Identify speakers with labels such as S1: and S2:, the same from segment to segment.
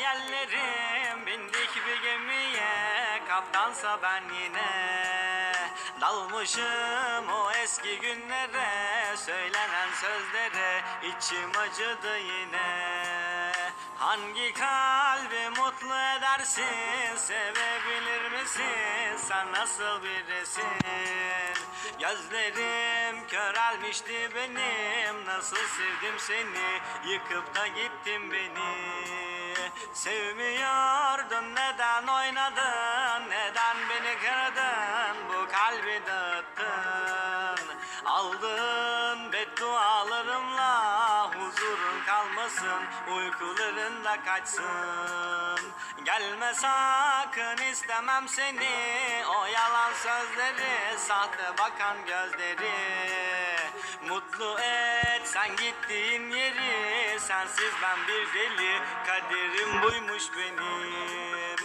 S1: hayallerim Bindik bir gemiye Kaptansa ben yine Dalmışım o eski günlere Söylenen sözlere içim acıdı yine. Hangi kalbi mutlu edersin Sevebilir misin Sen nasıl birisin? Gözlerim körelmişti benim Nasıl sevdim seni Yıkıp da gittin beni Sevmiyordun neden oynadın Neden beni kırdın Bu kalbi dağıttın. Aldın beddualarımla Huzurun kalmasın Uykuların da kaçsın. Gelme sakın istemem seni O yalan sözleri Sahte bakan gözleri. Mutlu et sen gittiğin yeri Sensiz ben bir deli Kaderim buymuş benim.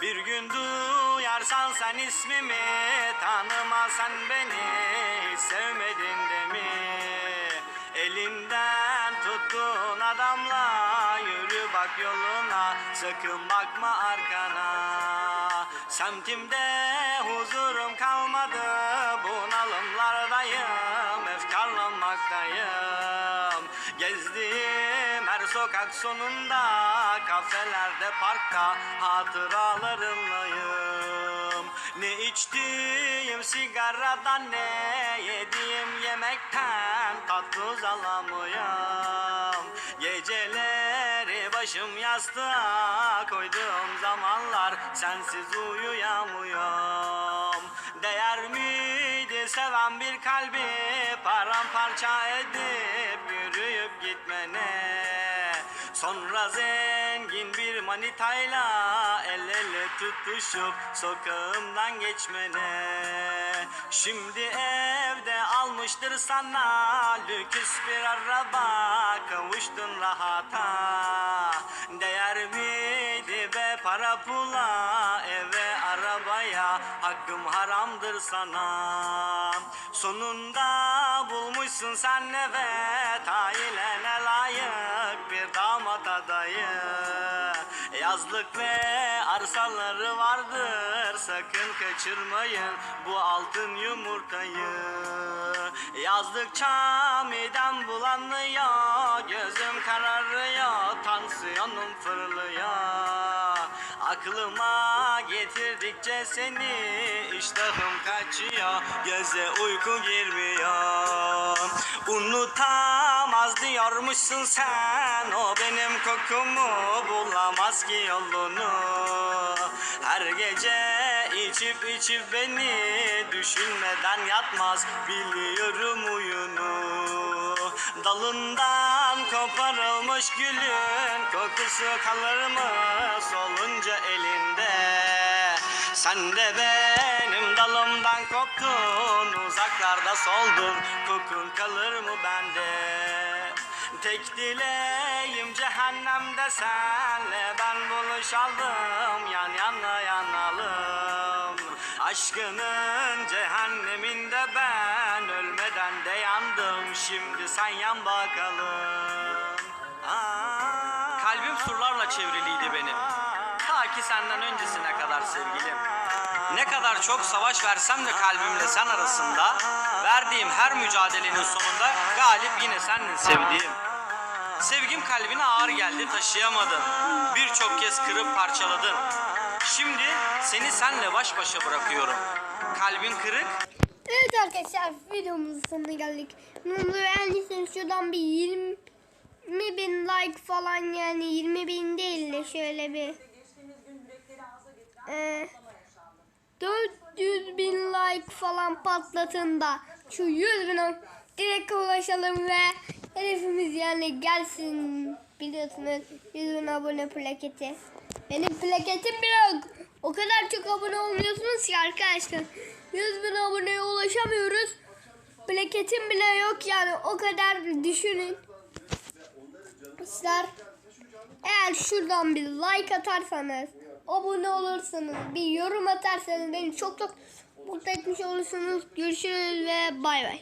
S1: Bir gün duyarsan sen ismimi Tanımasan beni sevmedin de mi? Elinden tuttuğun adamla Yürü bak yoluna Sakın bakma arkana. Semtimde huzurum kalmadı Bunalımlardayım Efkarlanmaktayım Gezdiğim her sokak sonunda Kafelerde parkta Hatıralarımlayım. Ne içtiğim sigaradan Ne yediğim yemekten Tatlı alamıyorum Geceleri başım yastığa koyduğum zamanlar Sensiz uyuyamıyorum. Değer miydi seven bir kalbi Paramparça edip gitmene. Sonra zengin bir manitayla El ele tutuşup sokağımdan geçmene. Şimdi evde almıştır sana Lüküs bir araba kavuştun rahata. Değer miydi be para pula Eve arabaya hakkım haramdır sana Sonunda bulmuşsun sen evet Ailene layık bir damat adayı. Yazlık ve arsaları vardır Sakın kaçırmayın bu altın yumurtayı. Yazdıkça midem bulanıyor Gözüm kararıyor Tansiyonum fırlıyor. Aklıma getirdikçe seni iştahım kaçıyor Göze uyku girmiyor. Unutamaz diyormuşsun sen O benim kokumu bulamaz ki yolunu. Her gece içip içip beni Düşünmeden yatmaz biliyorum uyunu Dalından koparılmış gülün Kokusu kalır mı solunca elinde Sen de benim dalımdan koptun Uzaklarda soldun. Kokun kalır mı bende? Tek dileğim cehennemde senle. Ben buluşalım Yan yana yanalım. Aşkının cehenneminde ben ölmeden de yandım. Şimdi sen yan bakalım
S2: ki senden öncesine kadar sevgilim. Ne kadar çok savaş versem de kalbimle sen arasında, verdiğim her mücadelenin sonunda galip yine sendin sevdiğim. Sevgim kalbine ağır geldi taşıyamadın. Birçok kez kırıp parçaladın. Şimdi seni senle baş başa bırakıyorum. Kalbin kırık,
S3: Evet arkadaşlar videomuzun sonuna geldik. Olur beğendiyseniz şuradan bir 20 bin like falan yani 20 bin değil de şöyle bir e, 400 bin like falan patlatın da şu 100 bin direkt ulaşalım ve hedefimiz yani gelsin biliyorsunuz 100 bin abone plaketi. Benim plaketim bile yok. O kadar çok abone olmuyorsunuz ki arkadaşlar. 100 bin aboneye ulaşamıyoruz. Plaketim bile yok yani o kadar düşünün. Sizler eğer şuradan bir like atarsanız, abone olursanız, bir yorum atarsanız beni çok çok mutlu etmiş olursunuz. Görüşürüz ve bay bay.